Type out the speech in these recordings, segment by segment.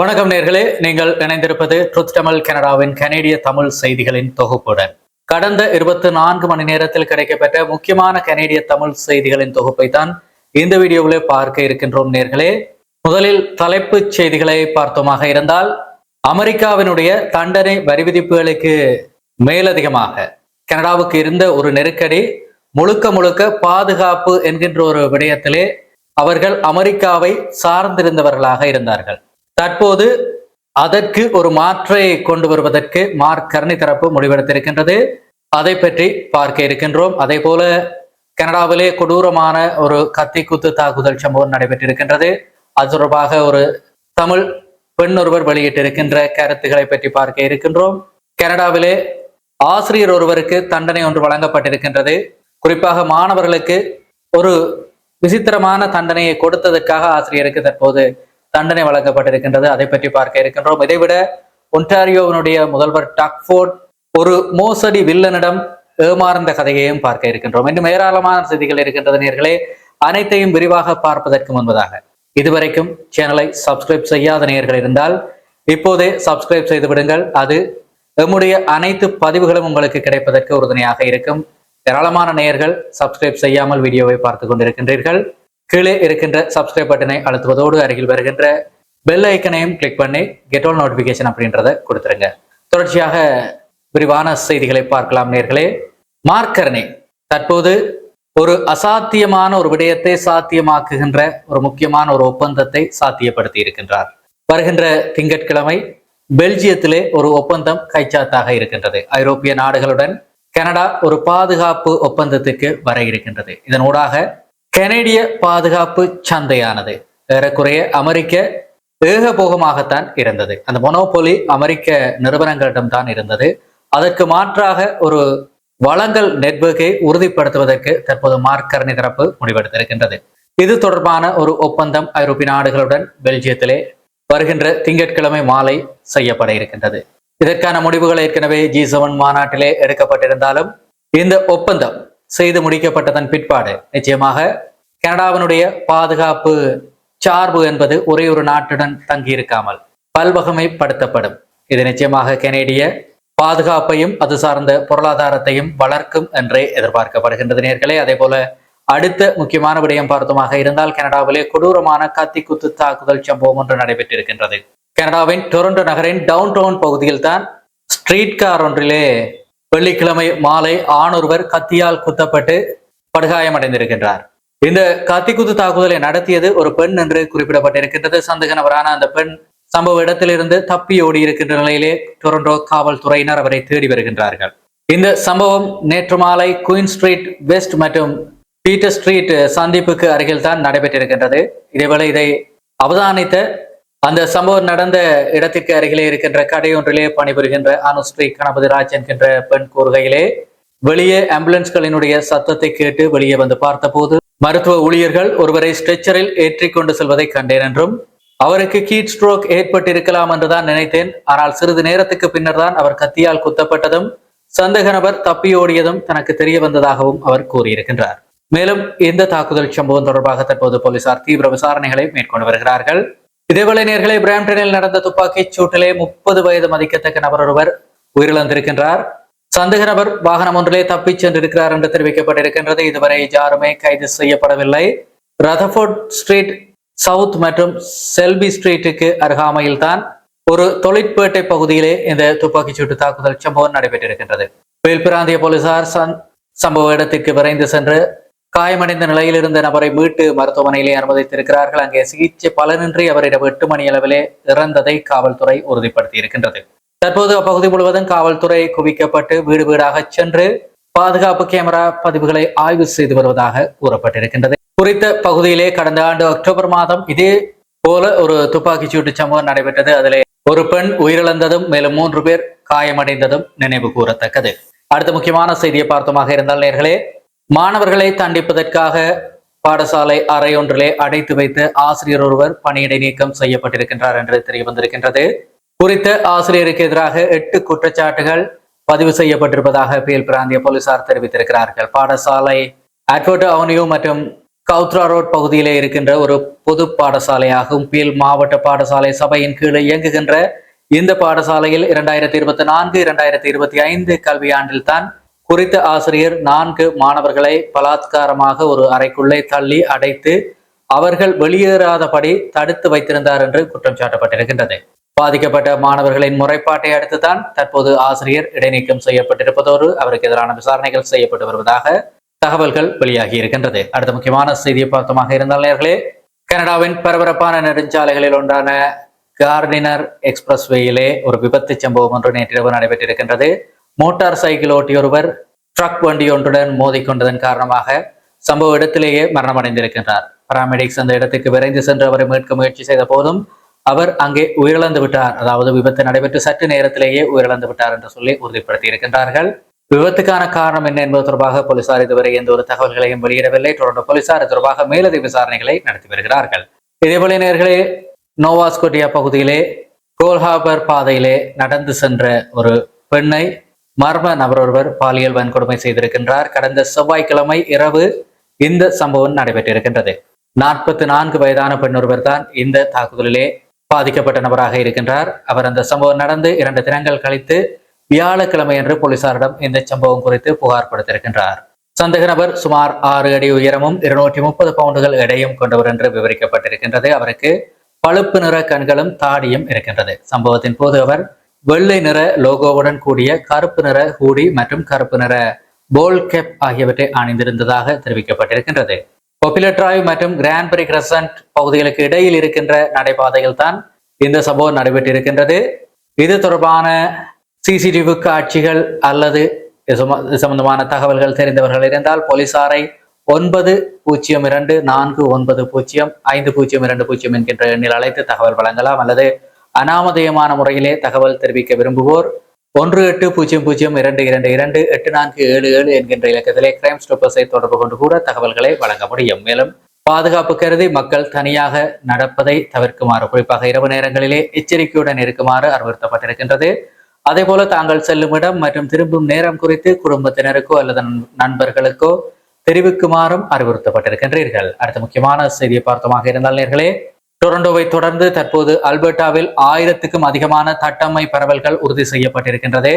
வணக்கம் நேர்களே. நீங்கள் இணைந்திருப்பது ட்ருத் தமிழ் கனடாவின் கனேடிய தமிழ் செய்திகளின் தொகுப்புடன். கடந்த இருபத்தி நான்கு மணி நேரத்தில் கிடைக்கப்பெற்ற முக்கியமான கனேடிய தமிழ் செய்திகளின் தொகுப்பை தான் இந்த வீடியோவில் பார்க்க இருக்கின்றோம் நேர்களே. முதலில் தலைப்புச் செய்திகளை பார்த்தோமாக இருந்தால் அமெரிக்காவினுடைய தண்டனை வரி விதிப்புகளுக்கு மேலதிகமாக கனடாவுக்கு இருந்த ஒரு நெருக்கடி முழுக்க முழுக்க பாதுகாப்பு என்கின்ற ஒரு விடயத்திலே அவர்கள் அமெரிக்காவை சார்ந்திருந்தவர்களாக இருந்தார்கள். தற்போது அதற்கு ஒரு மாற்றை கொண்டு வருவதற்கு மார்க் கர்ணி தரப்பு முடிவெடுத்திருக்கின்றது. அதை பற்றி பார்க்க இருக்கின்றோம். அதே போல கனடாவிலே கொடூரமான ஒரு கத்தி குத்து தாக்குதல் சம்பவம் நடைபெற்றிருக்கின்றது. அது தொடர்பாக ஒரு தமிழ் பெண் ஒருவர் வெளியிட்டிருக்கின்ற கருத்துக்களை பற்றி பார்க்க இருக்கின்றோம். கனடாவிலே ஆசிரியர் ஒருவருக்கு தண்டனை ஒன்று வழங்கப்பட்டிருக்கின்றது. குறிப்பாக மாணவர்களுக்கு ஒரு விசித்திரமான தண்டனையை கொடுத்ததற்காக ஆசிரியருக்கு தற்போது தண்டனை வழங்கப்பட்டிருக்கின்றது. அதை பற்றி பார்க்க இருக்கின்றோம். இதைவிட ஒன்டாரியோவினுடைய முதல்வர் டாக்ஃபோர்ட் ஒரு மோசடி வில்லனிடம் ஏமாறுந்த கதையையும் பார்க்க இருக்கின்றோம். இன்னும் ஏராளமான செய்திகள் இருக்கின்றது நேர்களே. அனைத்தையும் விரிவாக பார்ப்பதற்கு முன்பதாக. இதுவரைக்கும் சேனலை சப்ஸ்கிரைப் செய்யாத நேர்கள் இருந்தால் இப்போதே சப்ஸ்கிரைப் செய்து விடுங்கள். அது எம்முடைய அனைத்து பதிவுகளும் உங்களுக்கு கிடைப்பதற்கு உறுதுணையாக இருக்கும். ஏராளமான நேயர்கள் சப்ஸ்கிரைப் செய்யாமல் வீடியோவை பார்த்து கொண்டிருக்கின்றீர்கள். கீழே இருக்கின்ற சப்ஸ்கிரைப் பட்டனை அழுத்துவதோடு அருகில் வருகின்ற பெல் ஐக்கனையும் கிளிக் பண்ணி கெட் ஆல் நோட்டிபிகேஷன் அப்படின்றத கொடுத்துருங்க. தொடர்ச்சியாக விரிவான செய்திகளை பார்க்கலாம் நேர்களே. மார்க்கரணி தற்போது ஒரு அசாத்தியமான ஒரு விடயத்தை சாத்தியமாக்குகின்ற ஒரு முக்கியமான ஒரு ஒப்பந்தத்தை சாத்தியப்படுத்தி இருக்கின்றார். வருகின்ற திங்கட்கிழமை பெல்ஜியத்திலே ஒரு ஒப்பந்தம் கைச்சாத்தாக இருக்கின்றது. ஐரோப்பிய நாடுகளுடன் கனடா ஒரு பாதுகாப்பு ஒப்பந்தத்துக்கு வர இருக்கின்றது. இதனூடாக கனேடிய பாதுகாப்பு சந்தையானது. ஏறக்குறைய அமெரிக்க ஏகபோகமாகத்தான் இருந்தது. அந்த மொனோபொலி அமெரிக்க நிறுவனங்களிடம் தான் இருந்தது. அதற்கு மாற்றாக ஒரு வளங்கள் நெட்வொர்க்கை உறுதிப்படுத்துவதற்கு தற்போது மார்க்கரணி தரப்பு முடிவெடுத்திருக்கின்றது. இது தொடர்பான ஒரு ஒப்பந்தம் ஐரோப்பிய நாடுகளுடன் பெல்ஜியத்திலே வருகின்ற திங்கட்கிழமை மாலை செய்யப்பட இருக்கின்றது. இதற்கான முடிவுகள் ஏற்கனவே ஜி செவன் மாநாட்டிலே எடுக்கப்பட்டிருந்தாலும் இந்த ஒப்பந்தம் செய்து முடிக்கப்பட்டதன் பிற்பாடு. நிச்சயமாக கனடாவினுடைய பாதுகாப்பு சார்பு என்பது ஒரே ஒரு நாட்டுடன் தங்கியிருக்காமல் பல்வகமைப்படுத்தப்படும். இது நிச்சயமாக கனேடிய பாதுகாப்பையும் அது சார்ந்த பொருளாதாரத்தையும் வளர்க்கும் என்றே எதிர்பார்க்கப்படுகின்றது நேர்களே. அதே போல அடுத்த முக்கியமான விடயம் பார்த்துமாக இருந்தால் கனடாவிலே கொடூரமான கத்தி குத்து தாக்குதல் சம்பவம் ஒன்று நடைபெற்றிருக்கின்றது. கனடாவின் டொரண்டோ நகரின் டவுன் டவுன் பகுதியில் தான் ஸ்ட்ரீட் கார் ஒன்றிலே வெள்ளிக்கிழமை மாலை ஆணொருவர் கத்தியால் குத்தப்பட்டு படுகாயமடைந்திருக்கின்றார். இந்த கத்தி குத்து தாக்குதலை நடத்தியது ஒரு பெண் என்று குறிப்பிடப்பட்டிருக்கின்றது. சந்தேக நபரான அந்த பெண் சம்பவ இடத்திலிருந்து தப்பி ஓடி இருக்கின்ற நிலையிலே டொரண்டோ காவல்துறையினர் அவரை தேடி வருகின்றார்கள். இந்த சம்பவம் நேற்று மாலை குயின் ஸ்ட்ரீட் வெஸ்ட் மற்றும் பீட்டர் ஸ்ட்ரீட் சந்திப்புக்கு அருகில் தான் நடைபெற்றிருக்கின்றது. இதேவேளை இதை அவதானித்த அந்த சம்பவம் நடந்த இடத்திற்கு அருகிலே இருக்கின்ற கடையொன்றிலே பணிபுரிகின்ற அனுஸ்ரீ கணபதி ராஜ் என்கின்ற பெண் கூறுகையிலே வெளியே ஆம்புலன்ஸ்களினுடைய சத்தத்தை கேட்டு வெளியே வந்து பார்த்தபோது மருத்துவ ஊழியர்கள் ஒருவரை ஸ்ட்ரெச்சரில் ஏற்றி கொண்டு செல்வதை கண்டேன் என்றும் அவருக்கு கீட் ஸ்ட்ரோக் ஏற்பட்டிருக்கலாம் என்றுதான் நினைத்தேன். ஆனால் சிறிது நேரத்துக்கு பின்னர் தான் அவர் கத்தியால் குத்தப்பட்டதும் சந்தேக நபர் தப்பியோடியதும் தனக்கு தெரிய வந்ததாகவும் அவர் கூறியிருக்கின்றார். மேலும் இந்த தாக்குதல் சம்பவம் தொடர்பாக தற்போது போலீசார் தீவிர விசாரணைகளை மேற்கொண்டு வருகிறார்கள். இதேபோல நேர்களை பிராம்டனில் நடந்த துப்பாக்கிச் சூட்டிலே முப்பது வயது மதிக்கத்தக்க நபர் ஒருவர் உயிரிழந்திருக்கின்றார். சந்தேக நபர் வாகனம் ஒன்றிலே தப்பிச் சென்றிருக்கிறார் என்று தெரிவிக்கப்பட்டிருக்கின்றது. இதுவரை யாருமே கைது செய்யப்படவில்லை. ரதபோர்ட் ஸ்ட்ரீட் சவுத் மற்றும் செல்பி ஸ்ட்ரீட்டுக்கு அருகாமையில் தான் ஒரு தொழிற்பேட்டை பகுதியிலே இந்த துப்பாக்கிச் சூட்டு தாக்குதல் சம்பவம் நடைபெற்றிருக்கின்றது. வேல் பிராந்திய போலீசார் சம்பவ இடத்திற்கு விரைந்து சென்று காயமடைந்த நிலையில் இருந்த நபரை மீட்டு மருத்துவமனையிலே அனுமதித்திருக்கிறார்கள். அங்கே சிகிச்சை பலனின்றி அவர் இரவு எட்டு மணி அளவிலே இறந்ததை காவல்துறை உறுதிப்படுத்தி இருக்கின்றது தற்போது அப்பகுதி முழுவதும் காவல்துறை குவிக்கப்பட்டு வீடு வீடாக சென்று பாதுகாப்பு கேமரா பதிவுகளை ஆய்வு செய்து வருவதாக கூறப்பட்டிருக்கின்றது. குறித்த பகுதியிலே கடந்த ஆண்டு அக்டோபர் மாதம் இதே போல ஒரு துப்பாக்கி சூட்டு சம்பவம் நடைபெற்றது. அதிலே ஒரு பெண் உயிரிழந்ததும் மேலும் மூன்று பேர் காயமடைந்ததும் நினைவு கூறத்தக்கது. அடுத்த முக்கியமான செய்தியை பார்த்தோமாக இருந்தால் நேர்களே மாணவர்களை தண்டிப்பதற்காக பாடசாலை அறை ஒன்றிலே அடைத்து வைத்து ஆசிரியர் ஒருவர் பணியிடை நீக்கம் செய்யப்பட்டிருக்கின்றார் என்று தெரிய வந்திருக்கின்றது. குறித்த ஆசிரியருக்கு எதிராக எட்டு குற்றச்சாட்டுகள் பதிவு செய்யப்பட்டிருப்பதாக பேல் பிராந்திய போலீசார் தெரிவித்திருக்கிறார்கள். பாடசாலை அட்வர்ட் அவனியூ மற்றும் கவுத்ரா ரோட் பகுதியிலே இருக்கின்ற ஒரு பொது பாடசாலையாகும். பீல் மாவட்ட பாடசாலை சபையின் கீழ் இயங்குகின்ற இந்த பாடசாலையில் இரண்டாயிரத்தி இருபத்தி நான்கு இரண்டாயிரத்தி இருபத்தி ஐந்து கல்வியாண்டில் தான் குறித்த ஆசிரியர் நான்கு மாணவர்களை பலாத்காரமாக ஒரு அறைக்குள்ளே தள்ளி அடைத்து அவர்கள் வெளியேறாதபடி தடுத்து வைத்திருந்தார் என்று குற்றம் சாட்டப்பட்டிருக்கின்றது. பாதிக்கப்பட்ட மாணவர்களின் முறைப்பாட்டை அடுத்துதான் தற்போது ஆசிரியர் இடைநீக்கம் செய்யப்பட்டிருப்பதோடு அவருக்கு எதிரான விசாரணைகள் செய்யப்பட்டு வருவதாக தகவல்கள் வெளியாகி இருக்கின்றது. அடுத்த முக்கியமான செய்தியை பார்த்தமாக இருந்தால் நேர்களே கனடாவின் பரபரப்பான நெடுஞ்சாலைகளில் ஒன்றான கார்டினர் எக்ஸ்பிரஸ் வேயிலே ஒரு விபத்து சம்பவம் ஒன்று நேற்றிரவு நடைபெற்றிருக்கின்றது. மோட்டார் சைக்கிள் ஓட்டியொருவர் ட்ரக் வண்டி ஒன்றுடன் மோதிக்கொண்டதன் காரணமாக சம்பவ இடத்திலேயே மரணமடைந்திருக்கின்றார். பராமெடிக்ஸ் அந்த இடத்துக்கு விரைந்து சென்று அவரை மீட்க முயற்சி செய்த போதும் அவர் அங்கே உயிரிழந்து விட்டார். அதாவது விபத்து நடைபெற்று சற்று நேரத்திலேயே உயிரிழந்து விட்டார் என்று சொல்லி உறுதிப்படுத்தி இருக்கின்றார்கள் விபத்துக்கான காரணம் என்ன என்பது தொடர்பாக போலீசார் இதுவரை எந்த ஒரு தகவல்களையும் வெளியிடவில்லை. தொடர்ந்து போலீசார் இது தொடர்பாக மேலதிக விசாரணைகளை நடத்தி வருகிறார்கள். இதேபோல நேர்களே நோவாஸ்கோட்டியா பகுதியிலே கோல்ஹாபர் பாதையிலே நடந்து சென்ற ஒரு பெண்ணை மர்ம நபர் ஒருவர் பாலியல் வன்கொடுமை செய்திருக்கின்றார். கடந்த செவ்வாய்க்கிழமை இரவு இந்த சம்பவம் நடைபெற்றிருக்கின்றது. நாற்பத்தி நான்கு வயதான பெண் ஒருவர் தான் இந்த தாக்குதலிலே பாதிக்கப்பட்ட நபராக இருக்கின்றார். அவர் அந்த சம்பவம் நடந்து இரண்டு தினங்கள் கழித்து வியாழக்கிழமை என்று போலீசாரிடம் இந்த சம்பவம் குறித்து புகார் கொடுத்திருக்கின்றார். சந்தேக நபர் சுமார் ஆறு அடி உயரமும் இருநூற்றி முப்பது பவுண்டுகள் எடையும் கொண்டவர் என்று விவரிக்கப்பட்டிருக்கின்றது. அவருக்கு பழுப்பு நிற கண்களும் தாடியும் இருக்கின்றது. சம்பவத்தின் போது அவர் வெள்ளை நிற லோகோவுடன் கூடிய கருப்பு நிற ஹூடி மற்றும் கருப்பு நிற போல் கேப் ஆகியவற்றை அணிந்திருந்ததாக தெரிவிக்கப்பட்டிருக்கின்றது. பாப்புலர் டிரைவ் மற்றும் கிராண்ட்பரி கிரசன்ட் பகுதிகளுக்கு இடையில் இருக்கின்ற நடைபாதையில் தான் இந்த சம்பவம் நடைபெற்றிருக்கின்றது. இது தொடர்பான சிசிடிவி காட்சிகள் அல்லது சம்பந்தமான தகவல்கள் தெரிந்தவர்கள் இருந்தால் போலீசாரை ஒன்பது பூஜ்ஜியம் இரண்டு நான்கு ஒன்பது பூஜ்ஜியம் ஐந்து பூஜ்ஜியம் இரண்டு பூஜ்ஜியம் என்கின்ற எண்ணில் அழைத்து தகவல் வழங்கலாம் அல்லது அனாமதயமான முறையிலே தகவல் தெரிவிக்க விரும்புவோர் ஒன்று எட்டு பூஜ்ஜியம் பூஜ்ஜியம் இரண்டு இரண்டு இரண்டு எட்டு நான்கு ஏழு ஏழு என்கின்ற இலக்கத்திலே கிரைம் ஸ்டோப்பர்ஸை தொடர்பு கொண்டு கூட தகவல்களை வழங்க முடியும். மேலும் பாதுகாப்பு கருதி மக்கள் தனியாக நடப்பதை தவிர்க்குமாறு குறிப்பாக இரவு நேரங்களிலே எச்சரிக்கையுடன் இருக்குமாறு அறிவுறுத்தப்பட்டிருக்கின்றது. அதே போல தாங்கள் செல்லும் இடம் மற்றும் திரும்பும் நேரம் குறித்து குடும்பத்தினருக்கோ அல்லது நண்- நண்பர்களுக்கோ தெரிவிக்குமாறும் அறிவுறுத்தப்பட்டிருக்கின்றீர்கள். அடுத்த முக்கியமான செய்தியை பார்த்தமாக இருந்தால் நேர்களே டொரண்டோவை தொடர்ந்து தற்போது அல்பர்டாவில் ஆயிரத்துக்கும் அதிகமான தட்டம்மை பரவல்கள் உறுதி செய்யப்பட்டிருக்கின்றது.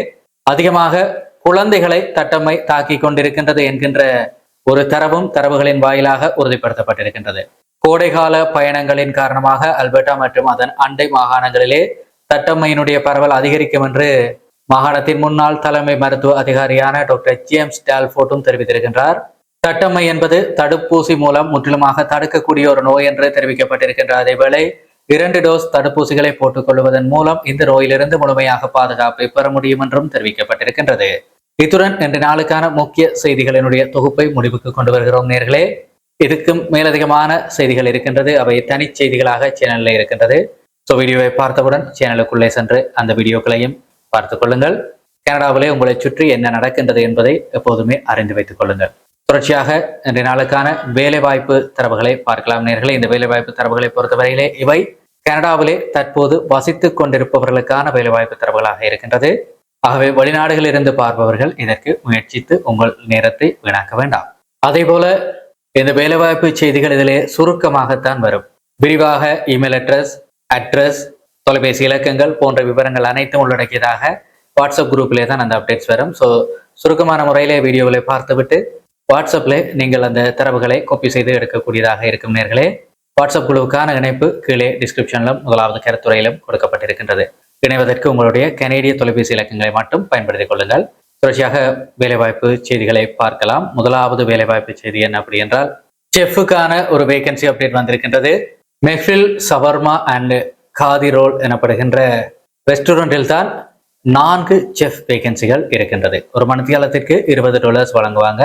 அதிகமாக குழந்தைகளை தட்டம்மை தாக்கி கொண்டிருக்கின்றது என்கின்ற ஒரு தரவும் தரவுகளின் வாயிலாக உறுதிப்படுத்தப்பட்டிருக்கின்றது. கோடைகால பயணங்களின் காரணமாக அல்பர்டா மற்றும் அதன் அண்டை மாகாணங்களிலே தட்டம்மையினுடைய பரவல் அதிகரிக்கும் என்று மாகாணத்தின் முன்னாள் தலைமை மருத்துவ அதிகாரியான டாக்டர் ஜேம்ஸ் டால்ஃபோர்டும் தெரிவித்திருக்கின்றார். தட்டம்மை என்பது தடுப்பூசி மூலம் முற்றிலுமாக தடுக்கக்கூடிய ஒரு நோய் என்று தெரிவிக்கப்பட்டிருக்கின்ற அதேவேளை இரண்டு டோஸ் தடுப்பூசிகளை போட்டுக் கொள்வதன் மூலம் இந்த நோயிலிருந்து முழுமையாக பாதுகாப்பை பெற முடியும் என்றும் தெரிவிக்கப்பட்டிருக்கின்றது. இத்துடன் இன்று நாளுக்கான முக்கிய செய்திகளினுடைய தொகுப்பை முடிவுக்கு கொண்டு வருகிறோம் நேர்களே. இதுக்கும் மேலதிகமான செய்திகள் இருக்கின்றது. அவை தனி செய்திகளாக சேனலில் இருக்கின்றது. ஸோ வீடியோவை பார்த்தவுடன் சேனலுக்குள்ளே சென்று அந்த வீடியோக்களையும் பார்த்துக் கொள்ளுங்கள். கனடாவிலே உங்களை சுற்றி என்ன நடக்கின்றது என்பதை எப்போதுமே அறிந்து வைத்துக் கொள்ளுங்கள். தொடர்ச்சியாக இன்றைய நாளுக்கான வேலைவாய்ப்பு தரவுகளை பார்க்கலாம். நேர்களை இந்த வேலைவாய்ப்பு தரவுகளை பொறுத்தவரையிலே இவை கனடாவிலே தற்போது வசித்துக் கொண்டிருப்பவர்களுக்கான வேலைவாய்ப்பு தரவுகளாக இருக்கின்றது. ஆகவே வெளிநாடுகளில் இருந்து பார்ப்பவர்கள் இதற்கு முயற்சித்து உங்கள் நேரத்தை வீணாக்க வேண்டாம். அதே போல இந்த வேலைவாய்ப்பு செய்திகள் இதிலே சுருக்கமாகத்தான் வரும். விரிவாக இமெயில் அட்ரஸ் அட்ரஸ் தொலைபேசி இலக்கங்கள் போன்ற விவரங்கள் அனைத்தும் உள்ளடக்கியதாக வாட்ஸ்அப் குரூப்பிலே தான் அந்த அப்டேட்ஸ் வரும். ஸோ சுருக்கமான முறையிலே வீடியோவில் பார்த்துவிட்டு வாட்ஸ்அப்பில் நீங்கள் அந்த தரவுகளை காப்பி செய்து எடுக்கக்கூடியதாக இருக்கும் நேர்களே. வாட்ஸ்அப் குழுவுக்கான இணைப்பு கீழே டிஸ்கிரிப்ஷனிலும் முதலாவது கருத்துறையிலும் கொடுக்கப்பட்டிருக்கின்றது. இணைவதற்கு உங்களுடைய கனேடிய தொலைபேசி இலக்கங்களை மட்டும் பயன்படுத்திக் கொள்ளுங்கள். தொடர்ச்சியாக வேலைவாய்ப்பு செய்திகளை பார்க்கலாம். முதலாவது வேலைவாய்ப்பு செய்தி என்ன அப்படி என்றால் செஃப்புக்கான ஒரு வேகன்சி அப்டேட் வந்திருக்கின்றது. Mehfil shawarma and kathi roll எனப்படுகின்ற ரெஸ்டாரண்டில் தான் நான்கு செஃப் வேகன்சிகள் இருக்கின்றது. ஒரு மணித்தியாலத்திற்கு இருபது டாலர்ஸ் வழங்குவாங்க.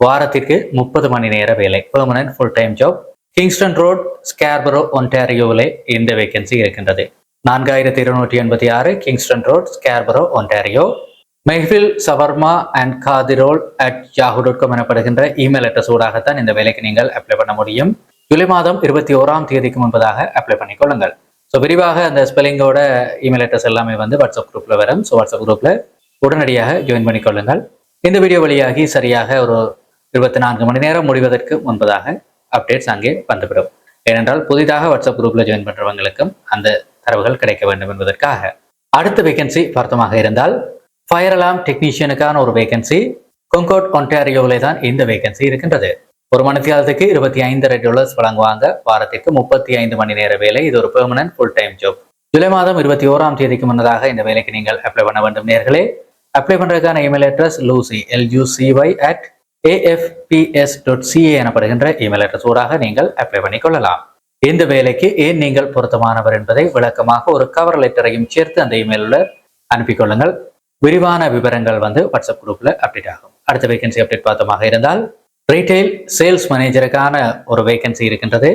வாரத்திற்கு முப்பது மணி நேர வேலை. Permanent full time job Kingston Road Scarborough ஒன்டாரியோவிலே இந்த வேகன்சி இருக்கின்றது. நான்காயிரத்தி இருநூற்றி எண்பத்தி ஆறு Kingston Road Scarborough Ontario Mehfil shawarma and kathi roll at Yahoo dot com எனப்படுகின்ற இமெயில் அட்ரஸ் ஊடாகத்தான் இந்த வேலைக்கு நீங்கள் அப்ளை பண்ண முடியும். ஜூலை மாதம் இருபத்தி ஓராம் தேதிக்கு முன்பதாக அப்ளை பண்ணிக்கொள்ளுங்கள் ஸோ விரிவாக அந்த ஸ்பெல்லிங்கோட இமெயில் அட்ரஸ் எல்லாமே வந்து வாட்ஸ்அப் குரூப்பில் வரும். ஸோ வாட்ஸ்அப் குரூப்பில் உடனடியாக ஜாயின் பண்ணிக்கொள்ளுங்கள் இந்த வீடியோ வழியாகி சரியாக ஒரு இருபத்தி நான்கு மணி நேரம் முடிவதற்கு முன்பதாக அப்டேட்ஸ் அங்கே வந்துவிடும். ஏனென்றால் புதிதாக வாட்ஸ்அப் குரூப்ல ஜாயின் பண்றவங்களுக்கும் அந்த தரவுகள் கிடைக்க வேண்டும் என்பதற்காக. அடுத்த வேகன்சி பார்த்தமாக இருந்தால் ஃபயர் அலாம் டெக்னீஷியனுக்கான ஒரு வேகன்சி கொங்கோட் ஒன்டாரியோவிலே தான் இந்த வேகன்சி இருக்கின்றது. ஒரு மணித்தியாலத்துக்கு இருபத்தி ஐந்து டாலர்ஸ் வழங்குவாங்க. வாரத்திற்கு முப்பத்தி ஐந்து மணி நேர வேலை. இது ஒரு பெர்மனன்ட் ஃபுல் டைம் ஜாப் ஜூலை மாதம் இருபத்தி ஓராம் தேதிக்கு முன்னதாக இந்த வேலைக்கு நீங்கள் அப்ளை பண்ண வேண்டும் நேர்களே. அப்ளை பண்றதுக்கான email address Lucy L U C Y at AFPS dot CA எனப்படுகின்ற இமெயில் அட்ரஸ் ஊடாக நீங்கள் அப்ளை பண்ணிக்கொள்ளலாம். இந்த வேலைக்கு ஏன் நீங்கள் பொருத்தமானவர் என்பதை விளக்கமாக ஒரு கவர் லெட்டரையும் சேர்த்து அந்த இமெயிலில் அனுப்பிக்கொள்ளுங்கள் விரிவான விவரங்கள் வந்து வாட்ஸ்அப் குரூப்ல அப்டேட் ஆகும். அடுத்த வேகன்சி அப்டேட் பார்த்தமாக இருந்தால் ரீட்டைல் சேல்ஸ் மேனேஜருக்கான ஒரு வேகன்சி இருக்கின்றது.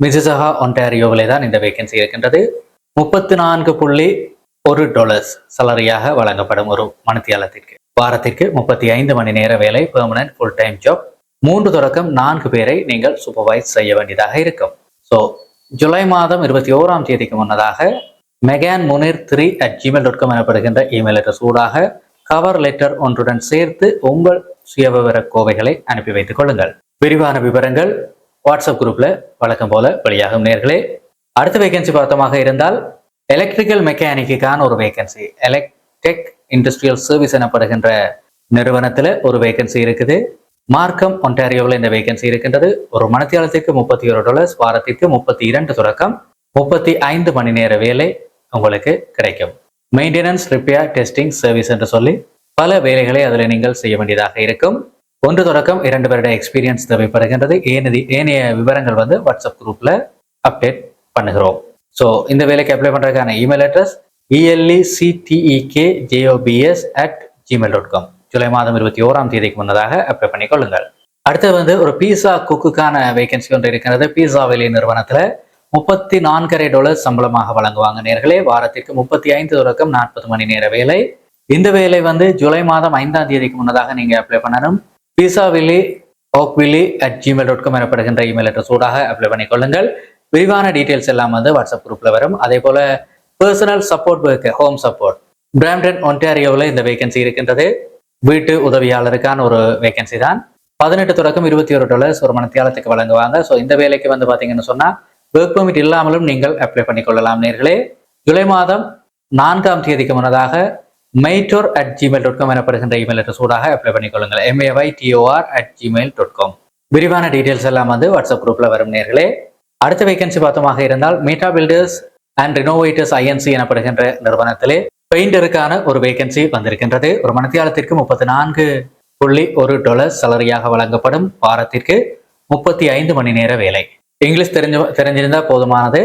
மிசிசகா ஒன்டாரியோவிலே தான் இந்த வேகன்சி இருக்கின்றது. முப்பத்தி நான்கு புள்ளி ஒரு டாலர்ஸ் சலரியாக வழங்கப்படும் ஒரு மணித்தியாலத்திற்கு வாரத்திற்கு முப்பத்தி ஐந்து மணி நேர வேலை பெர்மனன்ட் ஃபுல் டைம் ஜாப் மூன்று தொடக்கம் நான்கு பேரை நீங்கள் சூப்பர்வைஸ் செய்ய வேண்டியதாக இருக்கும். ஸோ ஜூலை மாதம் இருபத்தி ஓராம் தேதிக்கு முன்னதாக Megan Munir three at Gmail dot com எனப்படுகின்ற இமெயில் அட்ரஸ் ஊடாக கவர் லெட்டர் ஒன்றுடன் சேர்த்து உங்கள் சுயவிவர கோவைகளை அனுப்பி வைத்துக் கொள்ளுங்கள். விரிவான விவரங்கள் வாட்ஸ்அப் குரூப்ல வழக்கம் போல வெளியாகும் நேர்களே. அடுத்த வேகன்சி பார்த்தமாக இருந்தால் எலக்ட்ரிக்கல் மெக்கானிக்குக்கான ஒரு வேகன்சி எலக்ட்ரிக் இண்டஸ்ட்ரியல் சர்வீஸ் எனப்படுகின்ற நிறுவனத்தில் ஒரு வேகன்சி இருக்குது. மார்க்கம் ஒன்டாரியோவில் இந்த வேகன்சி இருக்கின்றது. ஒரு மணித்தியாலத்திற்கு முப்பத்தி ஒரு டாலர்ஸ் வாரத்திற்கு முப்பத்தி இரண்டு தொடக்கம். முப்பத்தி ஐந்து மணி நேர வேலை உங்களுக்கு கிடைக்கும். மெயின்டெனன்ஸ் ரிப்பேர் டெஸ்டிங் சர்வீஸ் என்று சொல்லி பல வேலைகளை அதில் நீங்கள் செய்ய வேண்டியதாக இருக்கும். ஒன்று தொடக்கம் இரண்டு வருட எக்ஸ்பீரியன்ஸ் தேவைப்படுகின்றது. ஏனதி ஏனைய விவரங்கள் வந்து வாட்ஸ்அப் குரூப்பில் அப்டேட் பண்ணுகிறோம். ஸோ இந்த வேலைக்கு அப்ளை பண்ணுறதுக்கான email address E L E C D E K J O B S at Gmail dot com July மாதம் இருபத்தி ஓராம் தேதிக்கு முன்னதாக அப்ளை பண்ணிக்கொள்ளுங்கள். அடுத்தது வந்து ஒரு பீஸா குக்குக்கான வேகன்சி ஒன்று இருக்கிறது. பீஸா வெளி நிறுவனத்தில் முப்பத்தி நான்கரை டாலர் சம்பளமாக வழங்குவாங்க நேர்களே. வாரத்திற்கு முப்பத்தி ஐந்து தொடக்கம் நாற்பது மணி நேர வேலை. இந்த வேலை வந்து ஜூலை மாதம் ஐந்தாம் தேதிக்கு முன்னதாக நீங்கள் அப்ளை பண்ணணும். Pizza villi Oakville at Gmail dot com எனப்படுகின்ற இமெயில் அட்ரஸ் ஊடாக அப்ளை பண்ணிக்கொள்ளுங்கள். விரிவான டீட்டெயில்ஸ் எல்லாம் வந்து வாட்ஸ்அப் குரூப்பில் வரும். அதே போல் personal support worker home support Brampton ஒன்டாரியோவில் இந்த வேகன்சி இருக்கின்றது. வீட்டு உதவியாளருக்கான ஒரு வேகன்சி தான். பதினெட்டு தொடக்கம் இருபத்தி ஒரு டாலர்ஸ் ஒரு மனத்தியாலத்துக்கு வழங்குவாங்க. ஸோ இந்த வேலைக்கு வந்து பார்த்தீங்கன்னு சொன்னால் ஒர்க் பெர்மிட் இல்லாமலும் நீங்கள் அப்ளை பண்ணிக்கொள்ளலாம் நேர்களே. ஜூலை மாதம் நான்காம் தேதிக்கு முன்னதாக Maydor at Gmail dot com எனப்படுகின்ற இமெயில் அட்ரஸ் ஊடாக apply பண்ணிக்கொள்ளுங்கள். M A Y D O R at Gmail dot com விரிவான டீட்டெயில்ஸ் எல்லாம் வந்து வாட்ஸ்அப் குரூப்பில் வரும் நேர்களே. அடுத்த வேகன்சி பார்த்தோமாக இருந்தால் Meta builders and renovators INC எனப்படுகின்ற நிறுவனத்திலே பெயிண்டருக்கான ஒரு வேகன்சி வந்திருக்கின்றது. ஒரு மணித்தியாலத்திற்கு முப்பத்தி நான்கு புள்ளி ஒரு டாலர் சலரியாக வழங்கப்படும் வாரத்திற்கு முப்பத்தி ஐந்து மணி நேர வேலை. இங்கிலீஷ் தெரிஞ்சு தெரிஞ்சிருந்தால் போதுமானது.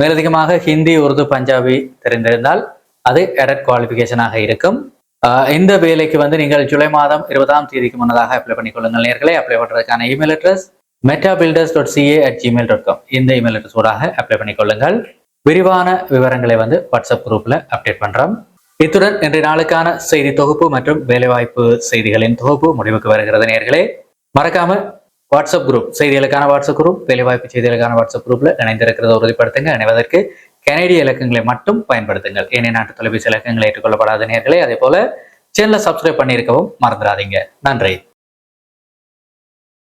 மேலதிகமாக ஹிந்தி உருது பஞ்சாபி தெரிந்திருந்தால் அது எடட் குவாலிஃபிகேஷனாக இருக்கும். ஆஹ் இந்த வேலைக்கு வந்து நீங்கள் ஜூலை மாதம் இருபதாம் தேதிக்கு முன்னதாக அப்ளை பண்ணிக்கொள்ளுங்கள் நேர்களை. அப்ளை பண்ணுறதுக்கான email address Meta Builders dot CA at Gmail dot com இந்த இமெயில் அட்ரஸ் ஊடாக அப்ளை பண்ணிக்கொள்ளுங்கள். விரிவான விவரங்களை வந்து வாட்ஸ்அப் குரூப்ல அப்டேட் பண்றோம். இத்துடன் இன்றைய நாளுக்கான செய்தி தொகுப்பு மற்றும் வேலைவாய்ப்பு செய்திகளின் தொகுப்பு முடிவுக்கு வருகிறது நேர்களே. மறக்காம வாட்ஸ்அப் குரூப் செய்திகளுக்கான வாட்ஸ்அப் குரூப் வேலைவாய்ப்பு செய்திகளுக்கான வாட்ஸ்அப் குரூப்ல இணைந்திருக்கிறத உறுதிப்படுத்துங்க. இணைவதற்கு கனேடிய இலக்கங்களை மட்டும் பயன்படுத்துங்கள். ஏனைய நாட்டு தொலைபேசி இலக்கங்களை ஏற்றுக்கொள்ளப்படாத நேர்களே அதே போல சேனலை சப்ஸ்கிரைப் பண்ணியிருக்கவும் மறந்துடாதீங்க. நன்றி.